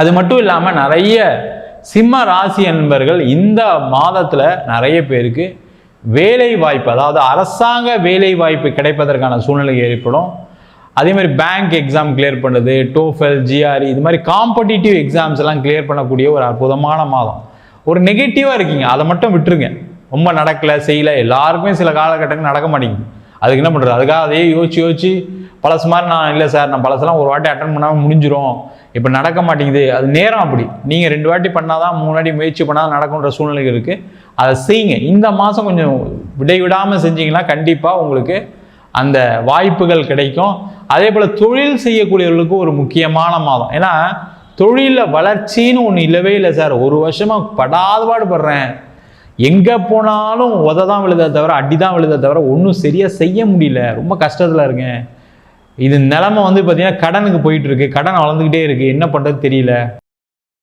அது மட்டும் இல்லாமல் நிறைய சிம்ம ராசி என்பர்கள் இந்த மாதத்தில் நிறைய பேருக்கு வேலை வாய்ப்பு அதாவது அரசாங்க வேலை வாய்ப்பு கிடைப்பதற்கான சூழ்நிலை ஏற்படும். அதே மாதிரி பேங்க் எக்ஸாம் கிளியர் பண்ணுறது டோஃபெல் ஜிஆர்இ இது மாதிரி காம்படிட்டிவ் எக்ஸாம்ஸ் எல்லாம் கிளியர் பண்ணக்கூடிய ஒரு அற்புதமான மாதம். ஒரு நெகட்டிவாக இருக்கீங்க அதை மட்டும் விட்டுருங்க. ரொம்ப நடக்கலை செய்யலை எல்லாருக்குமே சில காலகட்டங்கள் நடக்க மாட்டேங்குது. அதுக்கு என்ன பண்ணுறது அதுக்காக அதையே யோசிச்சு யோசிச்சு பழசு மாதிரி நான் இல்லை சார் நான் பழசெல்லாம் ஒரு வாட்டி அட்டன் பண்ணாமல் முடிஞ்சிரும். இப்போ நடக்க மாட்டேங்குது. அது நேரம் அப்படி. நீங்கள் ரெண்டு வாட்டி பண்ணாதான் மூணு வாட்டி முயற்சி பண்ணால் நடக்குன்ற சூழ்நிலை இருக்குது அதை செய்யுங்க. இந்த மாதம் கொஞ்சம் விடைவிடாமல் செஞ்சீங்கன்னா கண்டிப்பாக உங்களுக்கு அந்த வாய்ப்புகள் கிடைக்கும். அதே போல் தொழில் செய்யக்கூடியவர்களுக்கு ஒரு முக்கியமான மாதம். ஏன்னா தொழிலில் வளர்ச்சின்னு ஒன்று இல்லவே இல்லை சார். ஒரு வருஷமாக படாதபாடு படுறேன். எங்கே போனாலும் உத தான் விழுத தவிர அடி தான் விழுத தவிர ஒன்றும் சரியாக செய்ய முடியல. ரொம்ப கஷ்டத்தில் இருக்கேன். இது நிலமை வந்து பார்த்தீங்கன்னா கடனுக்கு போயிட்டுருக்கு கடன் வளர்ந்துக்கிட்டே இருக்குது என்ன பண்ணுறது தெரியல.